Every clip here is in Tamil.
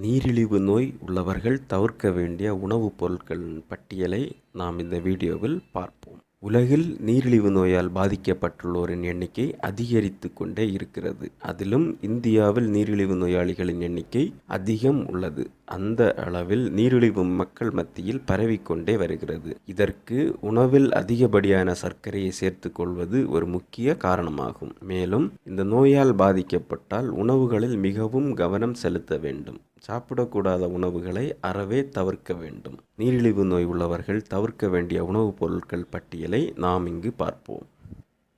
நீரிழிவு நோய் உள்ளவர்கள் தவிர்க்க வேண்டிய உணவுப் பொருட்களின் பட்டியலை நாம் இந்த வீடியோவில் பார்ப்போம். உலகில் நீரிழிவு நோயால் பாதிக்கப்பட்டுள்ளோரின் எண்ணிக்கை அதிகரித்து கொண்டே இருக்கிறது. அதிலும் இந்தியாவில் நீரிழிவு நோயாளிகளின் எண்ணிக்கை அதிகம் உள்ளது. அந்த அளவில் நீரிழிவு மக்கள் மத்தியில் பரவிக்கொண்டே வருகிறது. இதற்கு உணவில் அதிகப்படியான சர்க்கரையை சேர்த்து கொள்வது ஒரு முக்கிய காரணமாகும். மேலும் இந்த நோயால் பாதிக்கப்பட்டால் உணவுகளில் மிகவும் கவனம் செலுத்த வேண்டும். சாப்பிடக்கூடாத உணவுகளை அறவே தவிர்க்க வேண்டும். நீரிழிவு நோய் உள்ளவர்கள் தவிர்க்க வேண்டிய உணவுப் பொருட்கள் பட்டியலை நாம் இங்கு பார்ப்போம்.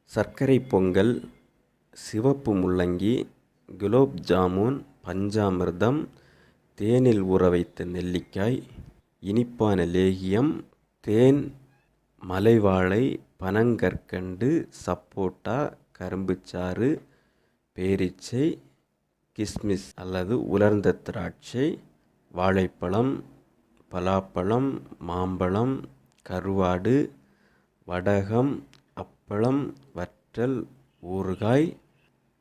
சர்க்கரை பொங்கல் சிவப்பு முள்ளங்கி குலோப் ஜாமுன் பஞ்சாமிர்தம் தேனில் ஊற வைத்த நெல்லிக்காய் இனிப்பான லேகியம் தேன் மலைவாழை பனங்கற்கண்டு சப்போட்டா கரும்புச்சாறு பேரீச்சை கிஸ்மிஸ் அல்லது உலர்ந்த திராட்சை வாழைப்பழம் பலாப்பழம் மாம்பழம் கருவாடு வடகம் அப்பளம் வற்றல் ஊறுகாய்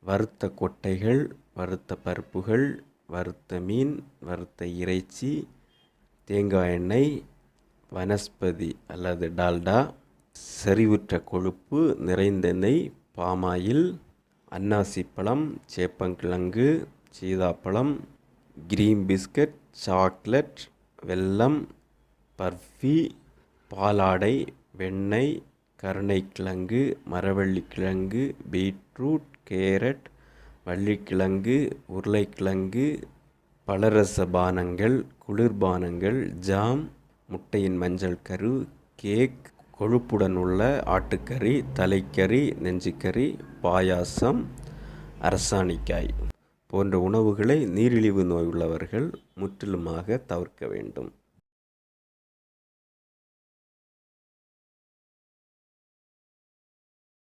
வறுத்த கொட்டைகள் வறுத்த பருப்புகள் வறுத்த மீன் வறுத்த இறைச்சி தேங்காய் எண்ணெய் வனஸ்பதி அல்லது டால்டா செறிவுற்ற கொழுப்பு நிறைந்த நெய் பாமாயில் அன்னாசி பழம் சேப்பங்கிழங்கு சீதாப்பழம் கிரீன் பிஸ்கட் சாக்லேட் வெல்லம் பர்ஃபி பாலாடை வெண்ணெய் கருணைக்கிழங்கு மரவள்ளிக்கிழங்கு பீட்ரூட் கேரட் வள்ளிக்கிழங்கு உருளைக்கிழங்கு பலரச பானங்கள் குளிர்பானங்கள் ஜாம் முட்டையின் மஞ்சள் கரு கேக் கொழுப்புடன் உள்ள ஆட்டுக்கறி தலைக்கறி நெஞ்சுக்கறி பாயாசம் அரசாணிக்காய் போன்ற உணவுகளை நீரிழிவு நோய் உள்ளவர்கள் முற்றிலுமாக தவிர்க்க வேண்டும்.